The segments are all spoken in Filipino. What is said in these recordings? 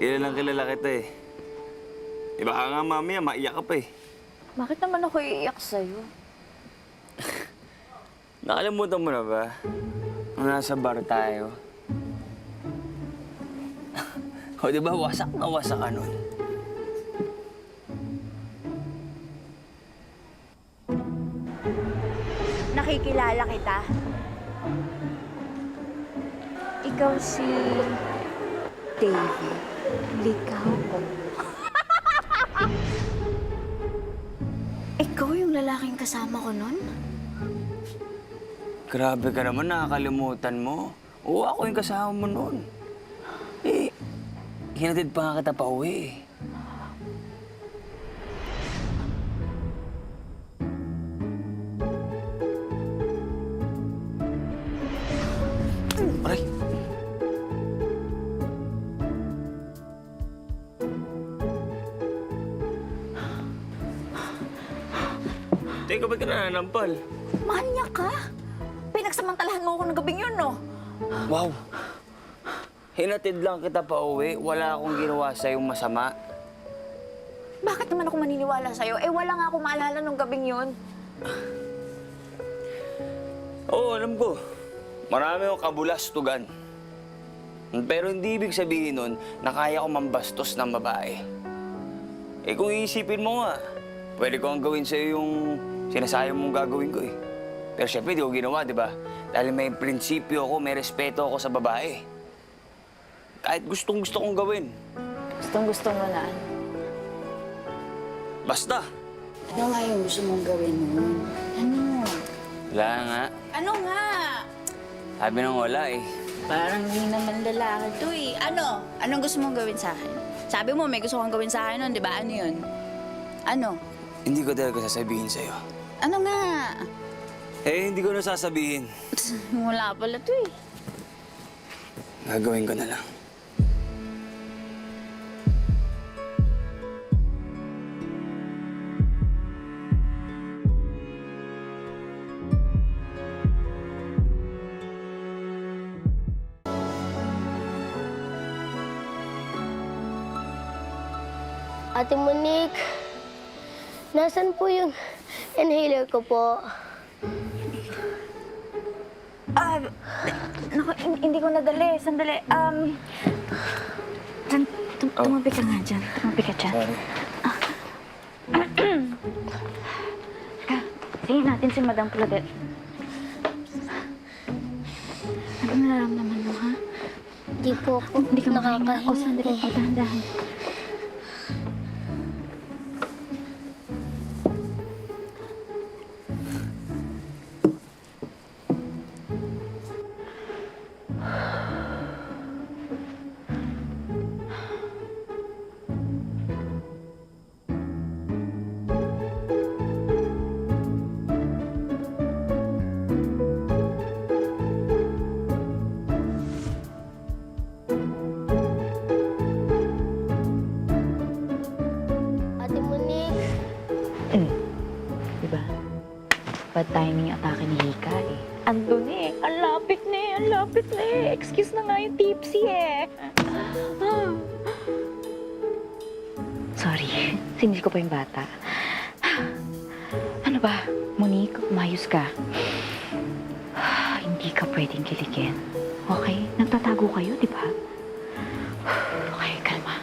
Kilalang kilala kita eh. Eh baka nga mamaya maiyak ka pa eh. Bakit naman ako iiyak sa'yo? Nakalimutan mo na ba? Nung nasa bar tayo. o di ba wasak na wasak ka nun? Nakikilala kita. Ikaw si... David. Ligaw ko. Ikaw yung lalaking kasama ko nun? Grabe ka naman, nakakalimutan mo. Oo, ako yung kasama mo noon. Eh, hinatid pa nga kita pa uwi eh. Teka, ba't ka nananampal? Manya ka! Pinagsamantalahan mo ako ng gabing yun, no? Wow! Hinatid lang kita pa uwi. Wala akong ginawa sa yung masama. Bakit naman ako maniniwala sa'yo? Eh, wala nga ako maalala nung gabing yun. Oo, alam ko. Marami akong kabulastugan. Pero hindi ibig sabihin nun na kaya ko mambastos ng babae. Eh kung iisipin mo nga, pwede ko ang gawin sa'yo yung sinasayo mong gagawin ko eh. Pero syempre, di ko ginawa, di ba? Dahil may prinsipyo ako, may respeto ako sa babae. Kahit gustong gusto kong gawin. Gustong gusto mo na. Basta. Ano nga yung gusto mong gawin mo? Ano? Wala nga. Ano nga? Sabi nang wala eh. Parang hindi naman lalaki to eh. Ano? Anong gusto mong gawin sa akin? Sabi mo, may gusto kang gawin sa akin nun, di ba? Ano yun? Ano? Hindi ko talaga sasabihin sa'yo. Ano nga? Eh, hindi ko na sasabihin. Wala pala to eh. Gagawin ko na lang. Ate Monique, nasan po yung inhaler ko po? Ah, naku, hin- hindi ko nadali. Sandali. Um, Ran, tum- Oh. tumabi ka nga dyan. Tumabi ka dyan. Sorry. Tingin natin si Madam Claudette. Ano nararamdaman mo, ha? Di po ako Hindi ka makahinga. O, sandali. nakakahinga. O, dahan-dahan. Bad timing atake ni Hika eh. Andun eh. Ang lapit na. Ang lapit na. Excuse na nga yung tipsy eh. Sorry. Sinil ko pa yung bata. Ano ba? Monique, umayos ka. Hindi ka pwedeng kiligin. Okay? Nagtatago kayo, di ba? Okay, kalma.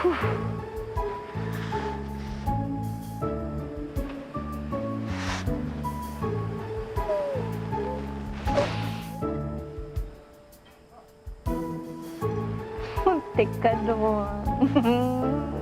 Muntik ka doon.